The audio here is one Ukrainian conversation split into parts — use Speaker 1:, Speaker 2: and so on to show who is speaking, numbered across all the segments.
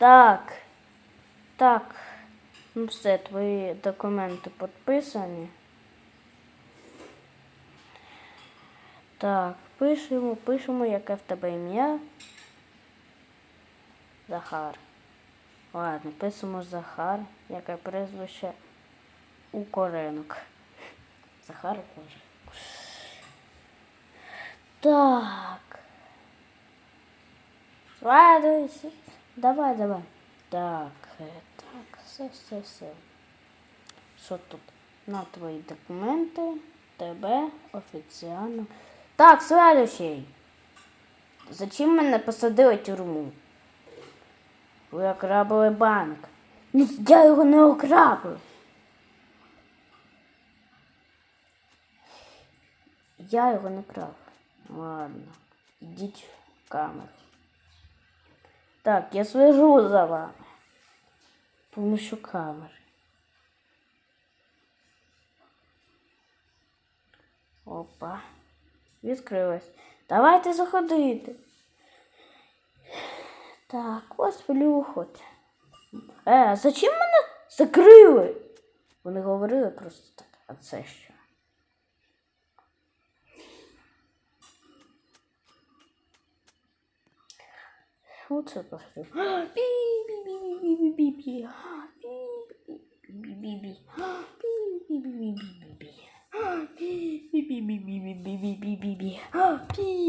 Speaker 1: Так. Так. Ну все, твої документи підписані. Так, пишемо, пишемо, яке в тебе ім'я. Захар. Ладно, пишемо Захар, яке прізвище Укоренок. Захар Укоренок. Так. Радуйся. Давай, давай. Так, е, так, все, все, все. Що тут? На твої документи. Тебе офіціально. Так, следующий. Зачем мене посадили в тюрму? Ви ограбили банк. Ні, я його не ограбив. Я його не крав. Ладно, ідіть в камеру. Так, я слежу за вами. З Помощью камери. Опа. Відкрилась. Давайте заходити. Так, ось плюхоть. Е, зачем мене закрили? Вони говорили просто так. А це що? Оце пошли. Бі-бі-бі-бі-бі-бі-бі. Бі-бі-бі-бі. Бі-бі-бі-бі-бі-бі. Бі-бі-бі-бі-бі-бі-бі-бі.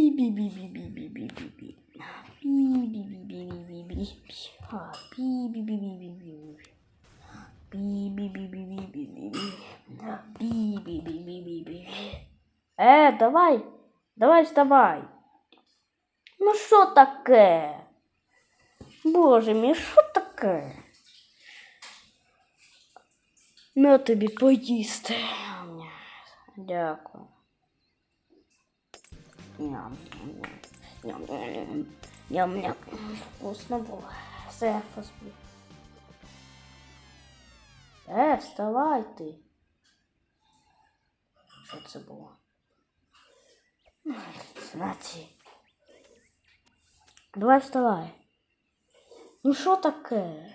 Speaker 1: Бі-бі-бі-бі-бі-бі-бі. Бі-бі-бі-бі-бі-бі. А, бі-бі-бі-бі-бі-бі. Бі-бі-бі-бі-бі-бі-бі. Бі-бі-бі-бі-бі-бі. Е, давай. Давай вставай. Ну що таке? Боже мій, що таке? На тобі поїсти. Дякую. Ням, ням, ням, ням, ням. Вкусно було. Все, посплю. Е, вставай ти. Що це було? Знаці. Давай вставай. Ну що таке?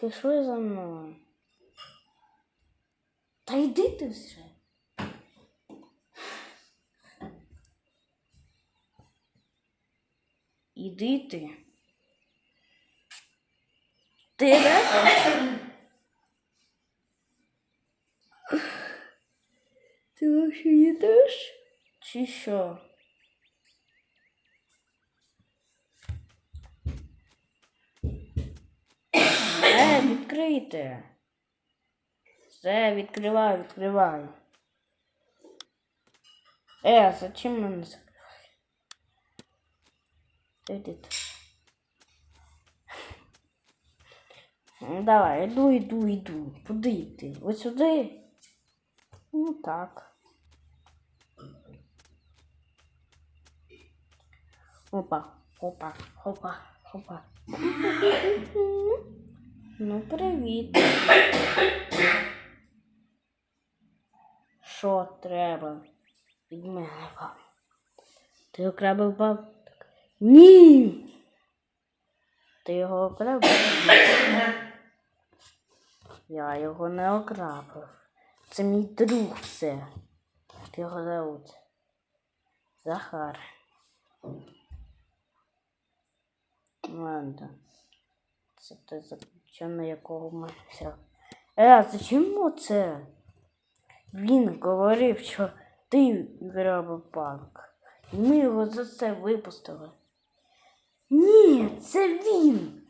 Speaker 1: Пішли за мною. Та йди ти вже. Іди ти. Ти? Ти вообще їдеш? Чи що? Е, відкрийте. Все, відкривай, відкривай. Е, зачем мене закриває? Давай, іду, іду, іду. Куди йти? Ось сюди? Ну так. Опа, опа, опа, опа. Ну, привіт. Що треба від мене вам? Ти окрабив баб? Ні. Ти його окрабив? Я його не окрабив. Це мій друг все. Як його зовут? Захар. Ладно. Це той заключений, якого ми все. Е, а зачем це? Він говорив, що ти грабив банк. І ми його за це випустили. Ні, це він.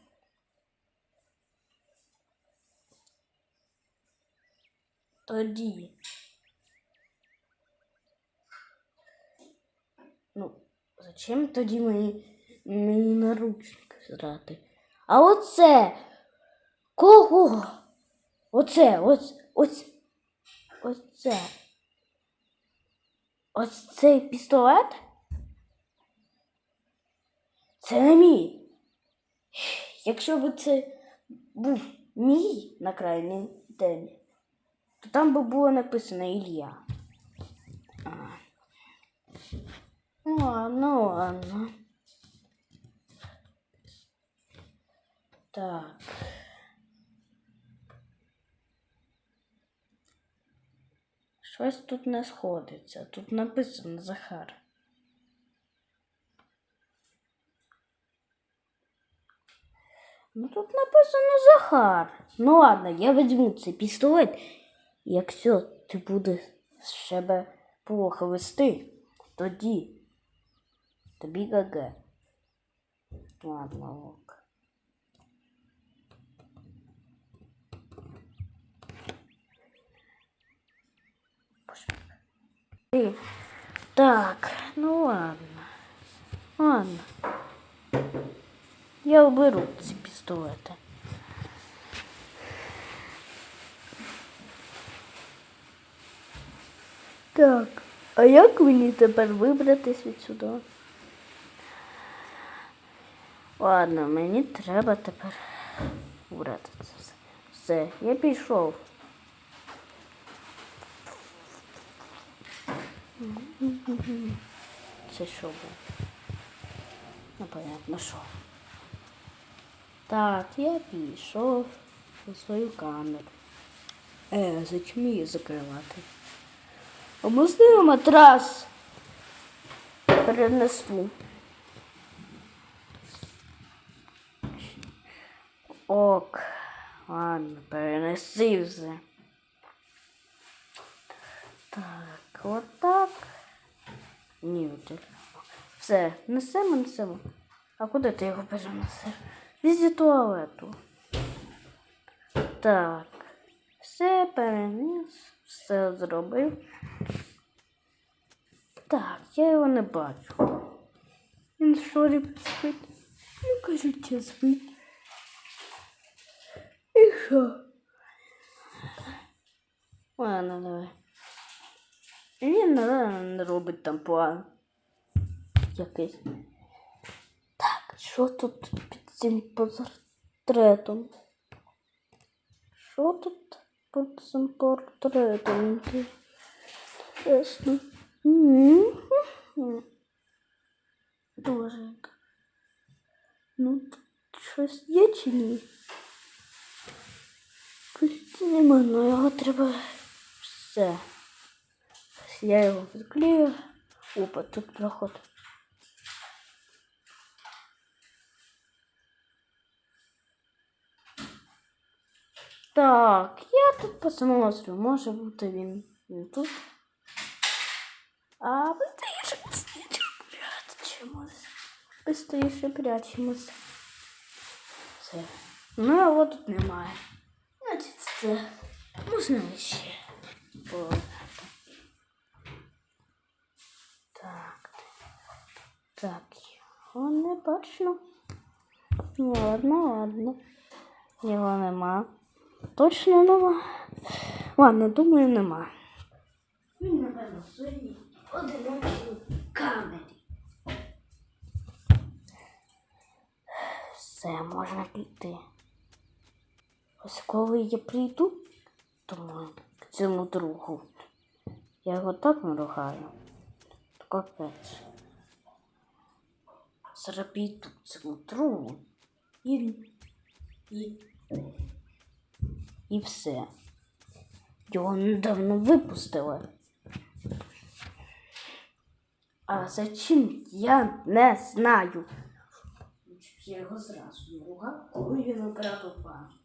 Speaker 1: Тоді. Ну, зачем тоді мені, мені наручники зрати? А оце кого? Оце, ось, оце. Ось цей пістолет? Це не мій. Якщо б це був мій на крайній день, то там би було написано Ілля. А. Ну ладно, ладно. Так. Щось тут не сходиться. Тут написано Захар. Ну тут написано Захар. Ну ладно, я візьму цей пістолет. Якщо ти будеш себе плохо вести, тоді тобі ГГ. Ладно, ок. Пошли. Так, ну ладно. Ладно. Я уберу ці пістолети. Так, а як мені тепер вибратись відсюди? Ладно, мені треба тепер убрати це все. Все, я пішов. Це що було? Ну, понятно, що. Так, я пішов у свою камеру. Е, зачем її закривати? А можливо матрас перенесу. Ок, ладно, перенеси вже. Так, отак. Ні, от все, несемо, несемо. А куди ти його перенесеш? Візі туалету. Так. Все переніс, все зробив. Так, я його не бачу. Він ли спить? Ну, кажуть, я спить. І що? Ладно, давай. Він робить там план. Якийсь. Так, що тут під цим портретом? Що тут під цим портретом? М. Дуже. Ну, тут щось є чи ні? Нема, ну його треба все. Я його відклею. Опа, тут проход. Так, я тут посмотрю, може бути він, він тут. А быстріше, быстріше прячемось. Быстріше прячемось. Все. Ну, його тут немає. Значить, це можна ще. повернути. Ну, ладно, ладно. Його нема. Точно нема. Ладно, думаю, нема. Він, напевно, в своїй одиночній камері. Все, можна піти. Ось коли я прийду, то к цьому другу. Я його так наругаю. То капець. К цьому другу. І, і, і все. Його недавно випустили. А зачем я не знаю. Я його зразу наругав, коли він обрав банк.